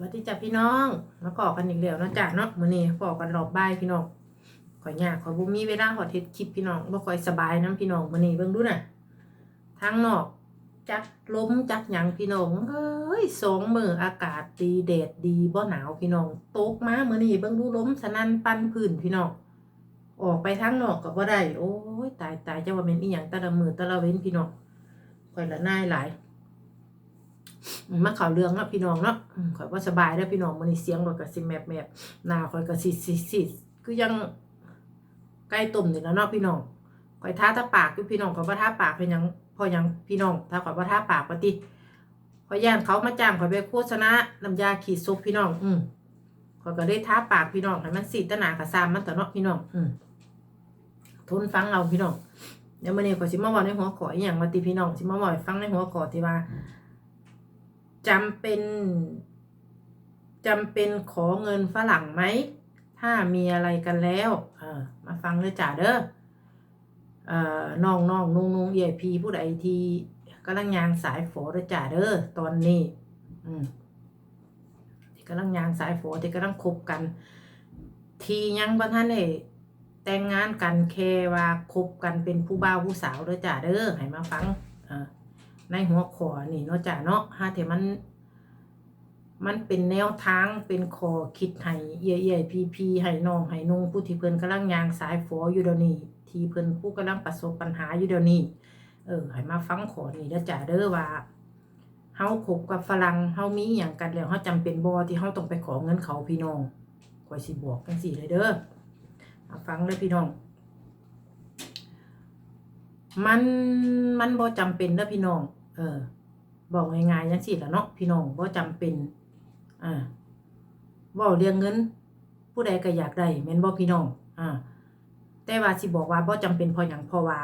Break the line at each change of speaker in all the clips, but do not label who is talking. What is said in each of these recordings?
วัสดีจ้ะพี่น้องมาพอกันอีกแล้วนะจ้ะเนาะมื้อนี้พอกันรอบบ่ายพี่น้องข่อยยากข่อยบ่มีเวลาฮอเฮ็ดคลิปพี่น้องบ่ค่อยสบายนํพี่น้องมื้อนี้เบิ่งดูน่ะทางนอกจักล้มจักหยังพี่น้องเอ้ยสองมืออากาศดีแดดดีบ่หนาวพี่น้องตกมามื้อนี้เบิ่งดูล้มสนั่นปั่นพื้นพี่น้องออกไปทางนอกก็บ่ได้โอ้ยตายตายจะว่าแม่นอีหยังแต่ละมือแต่ละเว้นพี่น้องข่อยละนายหลาย มาข่าวเรื่องเนาะพี่น้องเนาะข่อยว่าสบายแล้วพี่น้องมันนี่เสียงรถก็สิแมบแมบหน้าข่อยก็สิสิสิคือยังใกล้ตุ่มนี่แล้วเนาะพี่น้องข่อยทาตาปากอยู่พี่น้องข่อยว่าทาปากเป็นยังพอยังพี่น้องถ้าข่อยว่าทาปากปฏิข่อยย่านเขามาจ้างข่อยไปโฆษณาน้ำยาขีดซุปพี่น้อง อืมข่อยก็ได้ทาปากพี่น้องให้มันสีตะหนากระซามมันต่เนาะพี่น้อง อืมทนฟังเราพี่น้องเดี๋ยวมื้อนี้ข่อยสิมาเว้าในหัวขออีหยังว่าติพี่น้องสิมาเว้าให้ฟังในหัวขอที่ว่า จำเป็นจำเป็นขอเงินฝรั่งไหม ถ้ามีอะไรกันแล้วเออมาฟังเลยจ้าเด้อเออน้องน้องนุ่งนุ่งเย่พีผู้ใดทีกำลังยางสายฝอเด้อจ้าเด้อตอนนี้อืมที่กำลังยางสายฝอที่กำลังคบกัน ทียังบ่ทันได้แต่งงานกันแค่ว่าคบกันเป็นผู้บ่าวผู้สาวเด้อจ้าเด้อให้มาฟังอ่า ในหัวข้อนี่เนาะจ้ะเนาะหาแต่มัน มันเป็นแนวทางเป็นคอคิดให้เอี่ยเอี่ยพีพีให้น้องให้นุ่งผู้ที่เพิ่นกำลังยางสายฝออยู่เดี๋ยวนี้ที่เพิ่นผู้กำลังประสบปัญหาอยู่เดี๋ยวนี้ เออให้มาฟังขอนี่เด้อจ้ะเด้อว่าเฮาคบกับฝรั่งเฮามีหยังกันแล้วเฮาจำเป็นบ่ที่เฮาต้องไปขอเงินเขาพี่น้องข่อยสิบอกจังซี่เลยเด้อมาฟังเลยพี่น้อง มันมันบ่จำเป็นเด้อพี่น้อง เออ บอกง่ายๆจังซี่ล่ะเนาะพี่น้องบ่จำเป็น อ่าเว้าเรื่องเงิน ผู้ใดก็อยากได้แม่นบ่พี่น้อง อ่า แต่ว่าสิบอกว่าบ่จำเป็นเพราะหยังเพราะว่า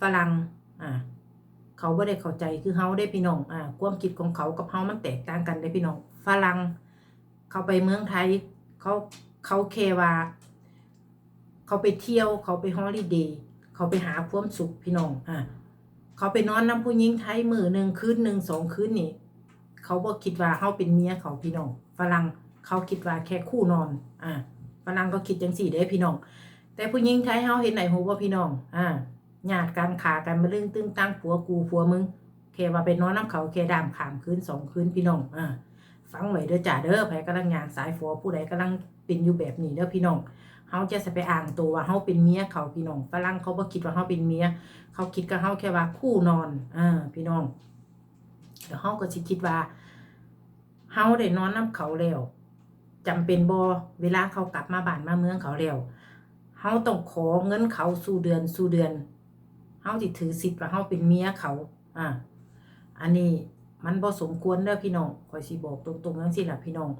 ฝรั่งอ่า เขาบ่ได้เข้าใจคือเฮาได้พี่น้อง อ่า ความคิดของเขากับเฮามันแตกต่างกันเด้พี่น้อง ฝรั่งเขาไปเมืองไทย เขาเขาแค่ว่า เขาไปเที่ยวเขาไปฮอลิเดย์ เขาไปหาความสุขพี่น้องอ่าเขาไปนอนน้ำผู้หญิงไทยมือหนึ่งคืนหนึ่งสองคืนนี่เขาบอกคิดว่าเขาเป็นเมียเขาพี่น้องฝรั่งเขาคิดว่าแค่คู่นอนอ่าฝรั่งก็คิดจังสี่เด้พี่น้อง แต่ผู้หญิงไทยเขาเห็นไหนหูว่าพี่น้องอ่าญาติการขากันมาเรื่องตึ้งตั้งผัวกูผัวมึงแค่ว่าไปนอนน้ำเขาแค่ดามขามคืนสองคืนพี่น้องอ่าฟังไว้เด้อจ่าเด้อไผกำลังยางสายฟัวผู้ใดกำลังเป็นอยู่แบบนี้เด้อพี่น้อง เขาจะไปอ่างตัวว่าเขาเป็นเมียเขาพี่น้องฝรั่งเขาบ่คิดว่าเขาเป็นเมียเขาคิดกับเขาแค่ว่าคู่นอนอ่าพี่น้องเดี๋ยวเขาก็สิคิดว่าเฮาได้นอนน้ำเขาแล้วจำเป็นบ่เวลาเขากลับมาบ้านมาเมืองเขาแล้วเฮาต้องขอเงินเขาสู่เดือนสู่เดือนเฮาสิถือสิทธิ์ว่าเฮาเป็นเมียเขา อ่าอันนี้มันบ่สมควรเด้อพี่น้องขอยสิบอกตรงๆจังซี่ล่ะพี่น้อง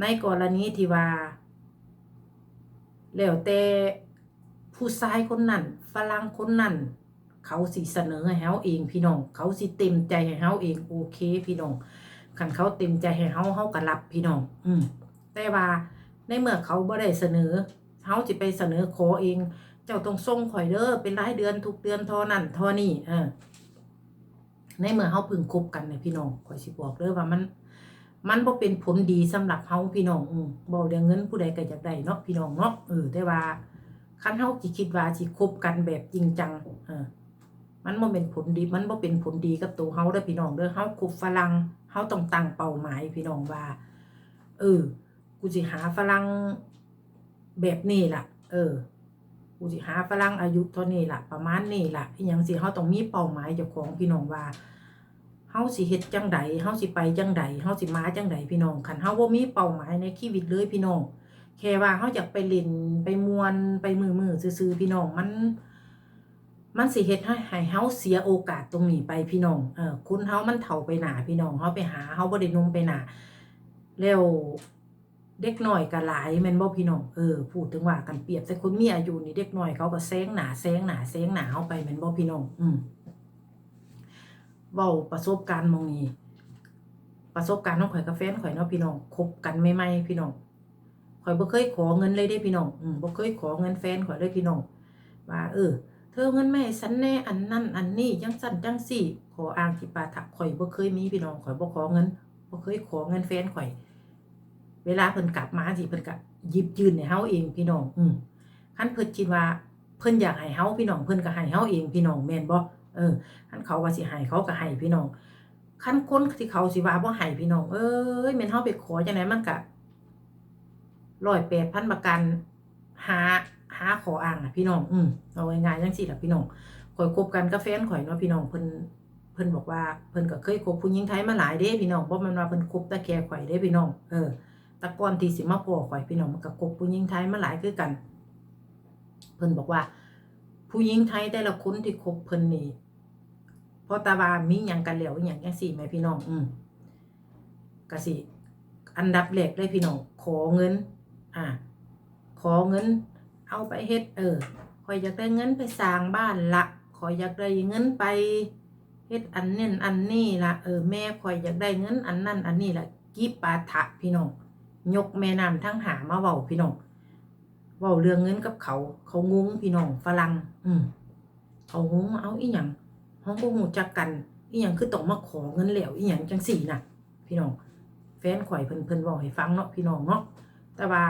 ในกรณีที่ว่า แล้วแต่ผู้ชายคนนั้นฝรั่งคนนั้นเขาสิเสนอให้เฮาเองพี่น้อง เขาสิเต็มใจให้เฮาเองโอเค พี่น้องคันเขาเต็มใจให้เฮาเฮาก็รับพี่น้อง อืมแต่ว่าในเมื่อเขาบ่ได้เสนอเฮาสิไปเสนอขอเอง เจ้าต้องส่งข่อยเด้อเป็นรายเดือนทุกเดือนท่านั้นท่านี้เออในเมื่อเฮาเพึ่งคบกันเนี่ยพี่น้องข่อยสิบอกเด้อว่ามัน มันบ่เป็นผลดีสำหรับเฮาพี่น้องอืมบ่เรื่องเงินผู้ใดก็อยากได้เนาะพี่น้องเนาะเออแต่ว่าคันเฮาสิคิดว่าสิคบกันแบบจริงจังเออมันบ่เป็นผลดี มันบ่เป็นผลดีกับตัวเฮาเด้อพี่น้องเด้อเฮาคบฝรั่งเฮาต้องตั้งเป้าหมายพี่น้องว่า เออ กูสิหาฝรั่งแบบนี้ล่ะ เออ กูสิหาฝรั่งอายุเท่านี้ล่ะ ประมาณนี้ล่ะอีหยังสิเฮาต้องมีเป้าหมายเจ้าของพี่น้องว่า เฮาสิเฮ็ดจังใดเฮาสิไปจังใดเฮาสิมาจังใดพี่น้องคันเฮาบ่มีเป้าหมายในชีวิตเลยพี่น้องแค่ว่าเฮาอยากไปเล่นไปมวนไปมือๆซื่อๆพี่น้องมัน มันสิเฮ็ดให้ให้เฮาเสียโอกาสตรงนี้ไปพี่น้องเออคุณเฮามันเฒ่าไปหนาพี่น้องเฮาไปหาเฮาบ่ได้นมไปหนาแล้วเด็กน้อยก็หลายแม่นบ่พี่น้องเออพูดถึงว่ากันเปรียบใส่คนมีอายุนี่เด็กน้อยเขาก็แซงหนาแซงหนาแซงหนาเฮาไปแม่นบ่พี่น้องอืม เว้าประสบการณ์มองนี้ประสบการณ์ของข่อยกับแฟนข่อยเนาะพี่น้องคบกันใหม่ๆพี่น้องข่อยบ่เคยขอเงินเลยเด้พี่น้องอืมบ่เคยขอเงินแฟนข่อยเลยพี่น้องว่าเออ เธอเงินมาให้ฉันแน่อันนั่นอันนี้จังสั่นจังสี่ ขออ้างที่ปาถักข่อยบ่เคยมีพี่น้องข่อยบ่ขอเงินบ่เคยขอเงินแฟนข่อย เวลาเพิ่นกลับมาสิเพิ่นก็หยิบยืนให้เฮาเองพี่น้อง อืมคันเพิ่นคิดว่าเพิ่นอยากให้เฮาพี่น้องเพิ่นก็ให้เฮาเองพี่น้องแม่นบ่ เออคันเขาว่าสิให้เขาก็ให้พี่น้องคันคนที่เขาสิว่าบ่ให้พี่น้อง เอ้ยแม่นเฮาไปขอจังไดมันก็ร้อยแปดพันประกันหาหาขออ้างอะพี่น้อง อืมเอาไง่ายๆจังซี่ล่ะพี่น้องข่อยคบกันกับแฟนข่อยเนาะพี่น้องเพิ่นเพิ่นบอกว่าเพิ่นก็เคยคบผู้หญิงไทยมาหลายเด้พี่น้องบ่แม่นว่าเพิ่นคบต่แค่ข่อยเด้พี่น้อง เออต่ก่อนที่สิมาพอข่อยพี่น้องมันก็กบผู้หญิงไทยมาหลายคือกัน เพิ่นบอกว่า ผู้หญิงไทยแต่ละคนที่คบเพิ่นนี่ พราะตาว่ามีหยังกันแล้วอหย่างจังซี่แหม่พี่น้อง อืมก็สิอันดับแรกเลยพี่น้อง ขอเงิน อ่า ขอเงิน เอาไปเฮ็ด เออข่อยอยากได้เงินไปสร้างบ้านละข่อยอยากได้เงินไปเฮ็ดอันนั่นอันนี้ละเออแม่ข่อยอยากได้เงินอันนั่นอันนี้ละกีปาถะพี่น้องยกแม่น้ำทั้งหามาเว้าพี่น้องเว้าเรื่องเงินกับเขา เขางงพี่น้องฝรั่งอืมเขางงเอาอีหยัง เฮาบ่ฮู้จักกันอีหยังคือต้องมาขอเงินแล้วอีหยังจังสี่น่ะ พี่น้อง แฟนข่อยเพิ่นเพิ่นเว้าให้ฟังเนาะพี่น้องเนาะแต่ว่า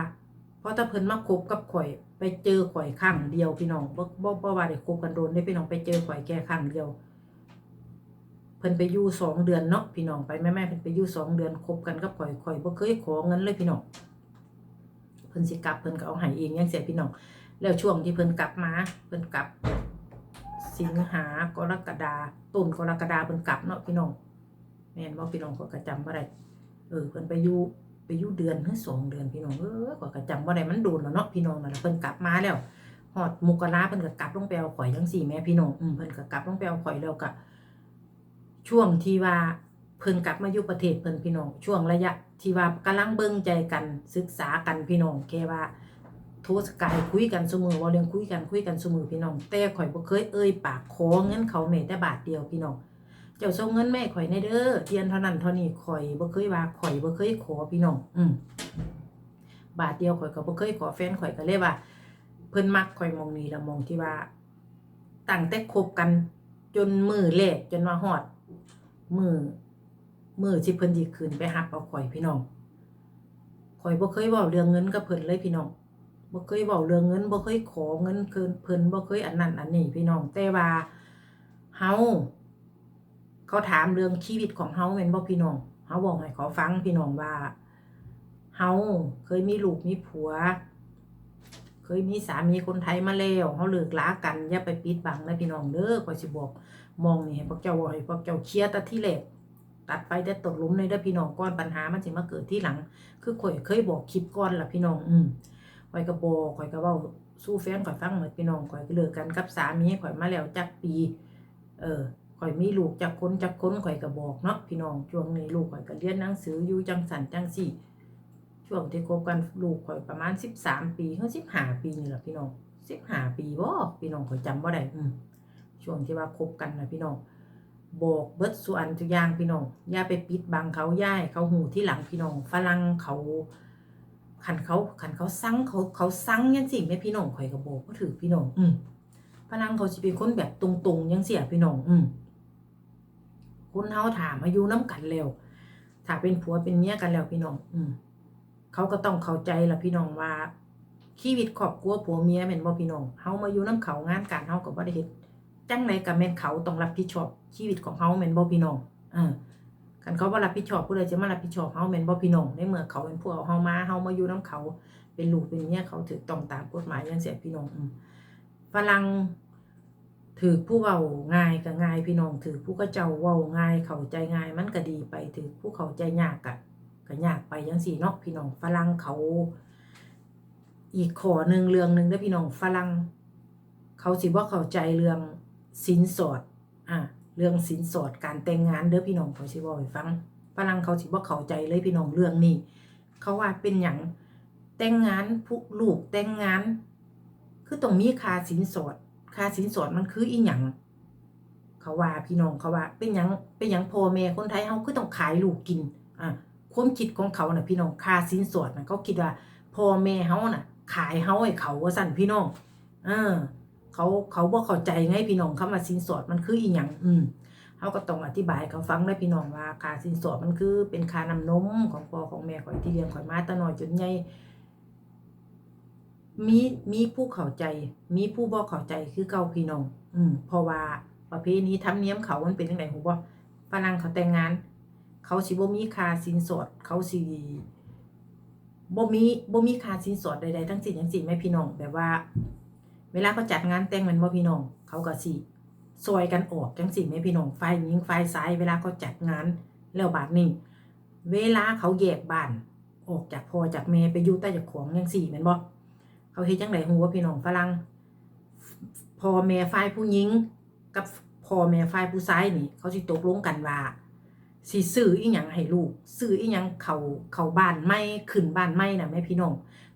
พอถ้าเพิ่นมาคบกับข่อยไปเจอข่อยครั้งเดียวพี่น้องบ่บ่บ่ว่าได้คบกันโดนได้พี่น้องไปเจอข่อยแค่ครั้งเดียว เพิ่นไปอยู่สองเดือนเนาะพี่น้องไปแม่แม่ๆเพิ่นไปอยู่สองเดือนคบกันกับข่อยข่อยบ่เคยขอเงินเลยพี่น้องเพิ่นสิกลับเพิ่นก็เอาให้เองยังเสียพี่น้องแล้วช่วงที่เพิ่นกลับมาเพิ่นกลับ สิงหากรกฎาต้นกรกฎาเพิ่นกลับเนาะพี่น้องแม่นบ่พี่น้องก็ก็จำบ่ได้เออเพิ่นไปอยู่ไปอยู่เดือนหรือสองเดือนพี่น้องเออก็ก็จำบ่ได้มันโดนแล้วเนาะพี่น้องนั่นล่ะเพิ่นกลับมาแล้วฮอดมกราเพิ่นก็กลับลงไปเอาข่อยจังซี่แม่พี่น้องอืมเพิ่นก็กลับลงไปเอาข่อยแล้วก็ช่วงที่ว่าเพิ่นกลับมาอยู่ประเทศเพิ่นพี่น้องช่วงระยะที่ว่ากำลังเบิ่งใจกันศึกษากันพี่น้องแค่ว่า โทรสกายคุยกันเสมอว่าเรื่องคุยกันคุยกันเสมอพี่น้อง แต่ข่อยบ่เคยเอ่ยปากขอเงินเขาแม้แต่บาทเดียวพี่น้อง เจ้าส่งเงินแม่ข่อยในเด้อเทียนเท่านั้นเท่านี้ข่อยบ่เคยว่าข่อยบ่เคยขอพี่น้อง อืมบาทเดียวข่อยก็บ่เคยขอแฟนข่อยก็เลยว่า เพิ่นมักข่อยมองนี้ละมองที่ว่าตั้งแต่คบกัน จนมือแรกจนว่าฮอดมือมือที่เพิ่นสิขึ้นไปหับเอาข่อยพี่น้องข่อยบ่เคยเว้าเรื่องเงินกับเพิ่นเลยพี่น้อง บ่เคยเว้าเรื่องเงินบ่เคยขอเงินเพิ่นเพิ่นบ่เคยอันนั้นอันนี้พี่น้องแต่ว่าเฮาเขาถามเรื่องชีวิตของเฮาแม่นบ่พี่น้องเฮาบอกให้ขาฟังพี่น้องว่าเฮาเคยมีลูกมีผัว เคยมีสามีคนไทยมาแล้วเฮาเลิกลากันอย่าไปปิดบังนะพี่น้องเด้อข่อยสิบอกมองนี่ให้พวกเจ้าว่าให้พวกเจ้าเคลียร์แต่ที่แรกตัดไปแต่ตกลุมในเด้อพี่น้องก่อนปัญหามันสิมาเกิดที่หลัง คือข่อยเคยบอกคลิปก่อนล่ะพี่น้อง อืม ข่อยก็บอกข่อยก็เว้าสู้แฟนข่อยฟังเหมดพี่น้องข่อยก็เลิกกันกับสามีข่อยมาแล้วจักปี เออข่อยมีลูกจักคนจักคนข่อยก็บอกเนาะพี่น้องช่วงนี้ลูกข่อยก็เรียนหนังสืออยู่จังสันจังสี่ ช่วงที่คบกันลูกข่อยประมาณ13ปีถึง15ปีนี่แหละพี่น้อง15ปีบ่พี่น้องข่อยจำบ่ได้อืมช่วงที่ว่าคบกันนะพี่น้องบอกเบิดส่วนทุกอย่างพี่น้องอย่าไปปิดบังเขาย่ายเขาหูที่หลังพี่น้องฝรั่งเขา ขันเขาขันเขาซังเขาเขาซังยังสิแม่พี่น้องข่อยก็บอกก็ถือพี่น้องอืมฝรั่งเขาสิเป็นคนแบบตรงๆยังเสียพี่น้องอืมคนเฮาถามอายุน้ำกันแล้วถ้าเป็นผัวเป็นเมียกันแล้วพี่น้อง อืมเขาก็ต้องเข้าใจละพี่น้องว่าชีวิตครอบครัวผัวเมียแม่นบ่พี่น้องเฮามาอยู่น้ำเขางานการเฮาก็บ่ได้เฮ็ดจังไรกับแม่นเขาต้องรับผิดชอบชีวิตของเขาแม่นบ่พี่น้องเออ คันเขาบ่รับผิดชอบผู้ใดจะมารับผิดชอบเฮาแม่นบ่พี่น้องในเมื่อเขาเป็นผู้เอาเฮามาเฮามาอยู่นํเขา เป็นลูกเป็นเมียเขาถูกต้องตามกฎหมายอย่างเสียพี่น้องฝรั่งถือผู้เว้าง่ายก็ง่ายพี่น้องถือผู้ก็เจ้าเว้าง่ายเข้าใจง่ายมันก็ดีไปถือผู้เข้าใจยากก็ก็ยากไปจังซี่เนาะพี่น้องฝรั่งเขา อีกข้อหนึ่งเรื่องหนึ่งเด้อพี่น้องฝรั่งเขาสิบ่เข้าใจเรื่องสินสอดอะ เรื่องสินสอดการแต่งงานเด้อพี่น้องขอสิบอกให้ฟังฝรั่งเขาสิบ่เข้าใจเลยพี่น้องเรื่องนี้ เขาว่าเป็นหยังแต่งงานผู้ลูกแต่งงาน คือต้องมีค่าสินสอดค่าสินสอดมันคืออีหยังเขาว่าพี่น้องเขาว่าเป็นหยังเป็นหยังพ่อแม่คนไทยเฮาคือต้องขายลูกกินอะความคิดของเขาน่ะพี่น้องค่าสินสอดน่ะเขาคิดว่าพ่อแม่เฮาน่ะ ขายเฮาให้เขาว่าสั่นพี่น้อง เออ เขาเขาบ่เข้าใจไงพี่น้องคำว่าสินสอดมันคืออีหยังอืมเฮเขาก็ต้องอธิบายเขาฟังได้พี่น้องว่าค่าสินสอดมันคือเป็นค่าน้ำนมของพ่อของแม่ข่อยที่เลี้ยงข่อยมาแตะน้อยจนใหญ่มีมีผู้เข้าใจ มีผู้บ่เข้าใจคือเก่าพี่น้อง อืมเพราะว่าประเพณีธรรมเนียมเขามันเป็นจังได๋ฮู้บ่ฝรั่งเขาแต่งงาน เขาสิบ่มีค่าสินสอด เขาสิบ่มีบ่มีค่าสินสอดใดๆทั้งสิ้นจังซี่แม่พี่น้องแบบว่า เวลาเขาจัดงานแต่งแมันบ่พี่น้อง เขาก็สิซอยกันออกจังซี่แม่พี่น้องฝ่ายหญิงฝ่ายชาย เวลาเขาจัดงานแล้วบาดนี้ เวลาเขาแยกบ้าน ออกจากพ่อจากแม่ไปอยู่ใต้จ้าของจังซี่แม่นบ่เขาเฮ็ดจังไดฮู้ว่าพี่น้องฝรั่งพ่อแม่ฝ่ายผู้หญิงกับพ่อแม่ฝ่ายผู้ชายนี่ เขาสิตกลงกันว่าสิซื้ออีหยังให้ลูกซื้ออีหยังเขาเขาบ้านใหม่ขึ้นบ้านใหม่น่ะแม่พี่น้อง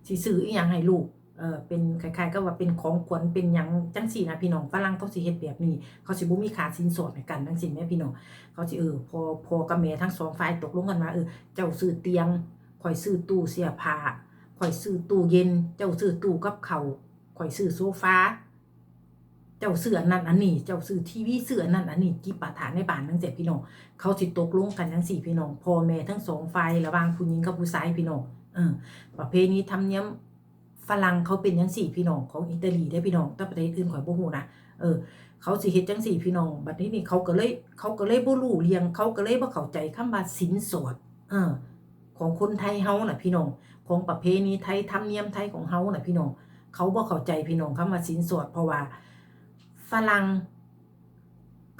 สิซื้ออีหยังให้ลูก เออเป็นคล้ายๆก็ว่าเป็นของขวัญเป็นหยังจังซี่นะพี่น้องฝรั่งเขาสิเฮ็ดแบบนี้ เขาสิบ่มีค่าสินสอดให้กันจังซี่แม่พี่น้องเขาสิเออพอพอกับแม่ทั้งสองฝ่ายตกลงกันว่าเออเจ้าซื้อเตียงข่อยซื้อตู้เสื้อผ้าข่อยซื้อตู้เย็น เจ้าซื้อตู้กับเขาข่อยซื้อโซฟาเจ้าเสือนั่นอันนี้ เจ้าซื้อทีวีเสือนั่นอันนี้กี่ปาฐานในบ้านทั้งเจ็ดพี่น้องเขาสิตกลงกันทั้งสี่พี่น้องพ่อแม่ทั้งสองฝ่ายระหว่างผู้หญิงกับผู้ชายพี่น้องเออประเพณีธรรมเนียม ฝรั่งเขาเป็นจังสี่พี่น้องของอิตาลีได้พี่น้องแต่ประเทศอื่นข่อยบ่ฮู้นะเออเขาสิเฮ็ดจังสี่พี่น้องบัดนี้นี่เขาก็เลยเขาก็เลยบ่รู้เรียง เขาก็เลยบ่เข้าใจคำว่าสินสอดเออของคนไทยเฮาน่ะพี่น้องของประเพณีไทยธรรมเนียมไทยของเฮาน่ะพี่น้องเขาบ่เข้าใจพี่น้องคำว่าสินสอดเพราะว่าฝรั่ง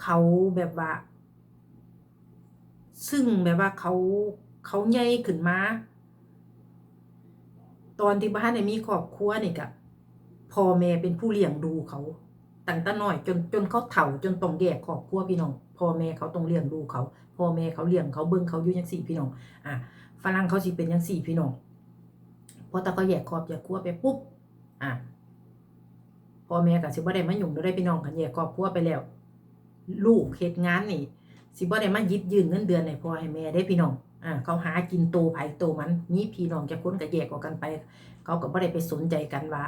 เขาแบบว่า ซึ่งแบบว่าเขาเขาใหญ่ขึ้นมา ตอนที่บ้านเนี่มีครอบครัวนี่กะพ่อแม่เป็นผู้เลี้ยงดูเขาตั้งแต่น้อยจนจนเขาเฒ่าจนต้องแยกครอบครัวพี่น้องพ่อแม่เขาต้องเลี้ยงดูเขาพ่อแม่เขาเลี้ยงเขาเบิ่งเขาอยู่จังสี่พี่น้องอะฝรั่งเขาสิเป็นจังสี่พี่น้องพอตาเขาแยกครอบแยกครัวไปปุ๊บอะพ่อแม่ก็สิบ่ได้มายุ่งได้พี่น้องกันแยกครอบครัวไปแล้ว ลูกเฮ็ดงานนี่ สิบ่ได้มายิบยืนเงินเดือนให้พ่อให้แม่ได้พี่น้องอ่าเขาหากินโตไผโตมันมีพี่น้องจะค้นก็แยกออกกันไป เขาก็บ่ได้ไปสนใจกันว่า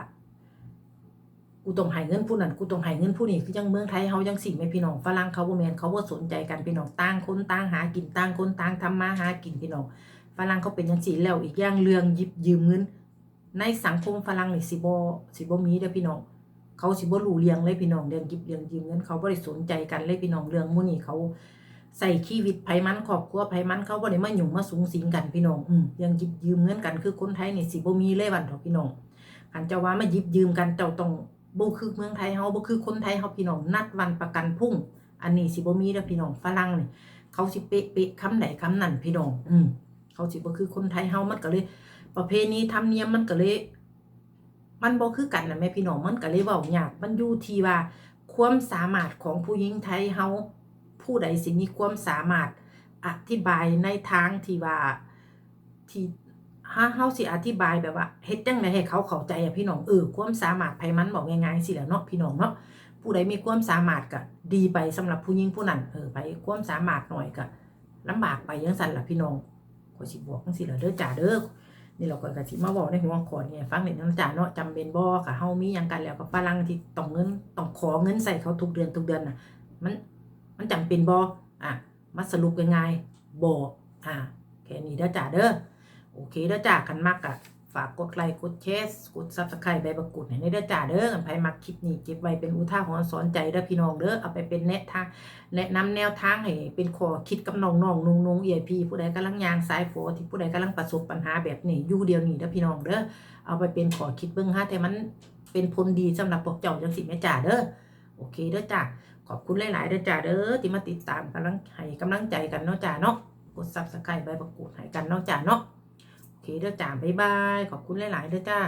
กูต้องให้เงินผู้นั้นกูต้องให้เงินผู้นี้คือจังเมืองไทยเฮาจังสิแม่พี่น้องฝรั่งเขาบ่แมนเขาบ่สนใจกันพี่น้องต่างคนต่างหากินต่างคนต่างทำมาหากินพี่น้องฝรั่งเขาเป็นจังซี่แล้วอีกอย่างเรื่องยิบยืมเงิน ในสังคมฝรั่งนี่สิบ่สิบ่มีเด้อพี่น้องเขาสิบ่รู้เรื่องเลยพี่น้องเรื่องยิบเรื่องยืมเงินเขาบ่ได้สนใจกันเลยพี่น้องเรื่องมู่นี้เขา ใส่ชีวิตไผมันครอบครัวไผมันเขาบ่ได้มายุ่งมาสุงสิงกันพี่น้องอืมเรื่องหยิบยืมเงินกันคือคนไทยนี่สิบ่มีเลยวันเถาะพี่น้องคันเจ้าว่ามาหยิบยืมกันเจ้าต้องบ่คือเมืองไทยเฮาบ่คือคนไทยเฮาพี่น้องนัดวันประกันพรุ่ง อันนี้สิบ่มีเด้อพี่น้องฝรั่งนี่เขาสิเป๊ะๆคำใดคำนั้นพี่น้องอืมเขาสิบ่คือคนไทยเฮามันก็เลย ประเพณีธรรมเนียมมันก็เลย มันบ่คือกันนะแม่พี่น้องมันก็เลยเว้ายากมันอยู่ที่ว่าความสามารถของผู้หญิงไทยเฮา ผู้ใดสิมีความสามารถอธิบายในทางที่ว่าที่ถ้าเฮาสิอธิบายแบบว่าเฮ็ดจังไดให้เขาเข้าใจอะพี่น้องเออความสามารถไผมันบอกง่ายๆสิแหล้วเนาะพี่น้องเนาะผู้ใดมีความสามารถก็ดีไปสำหรับผู้หญิงผู้นั้นเออไปความสามารถหน่อยก็ลำบากไปจังซั่นล่ะพี่น้องก็สิบอกจังซี่ล่ะเด้อจ้าเด้อนี่เราก็กะสิมาบอกในหัวข้อนี่ฟังเด็น้ำจ่าเนาะจำเป็นบ่ค่ะเฮามีหยังกันแล้วกับฝรั่งที่ต้องเงินต้องขอเงินใส่เขาทุกเดือนทุกเดือนน่ะ มัน มันจำเป็นบอะมาสรุปง่ายๆบ่อะแค่นี้เด้อจ้าเด้อโอเคเด้อจ้าคันมักอะฝากกดไลค์กดแชร์กด Subscribe ใบบักกุดให้เด้อจ้าเด้อกันไผมักคลิปนี้เก็บไว้เป็นอุทาหรณ์สอนใจเด้อพี่น้องเด้อเอาไปเป็นแนะทางแนะนำแนวทางให้เป็นข้อคิดกับน้องๆนุ่งๆเอพีผู้ใดกำลังยางสายโฟที่ผู้ใดกำลังประสบปัญหาแบบนี้อยู่เดียวนี้เด้อพี่น้องเด้อเอาไปเป็นข้อคิดเบิ่งฮะแต่มันเป็นผลดีสำหรับพวกเจ้าจังสิแม่จ่าเด้อโอเคเด้อจ้า ขอบคุณหลายๆเด้อจ้าเด้อที่มาติดตามกำลังให้กำลังใจกันเนาะจ้าเนาะกดซับสไครต์ใบประกวดให้กันเนาะจ้าเนาะโอเคเด้อจ้าบ๊ายบายขอบคุณหลายๆเด้อจ้า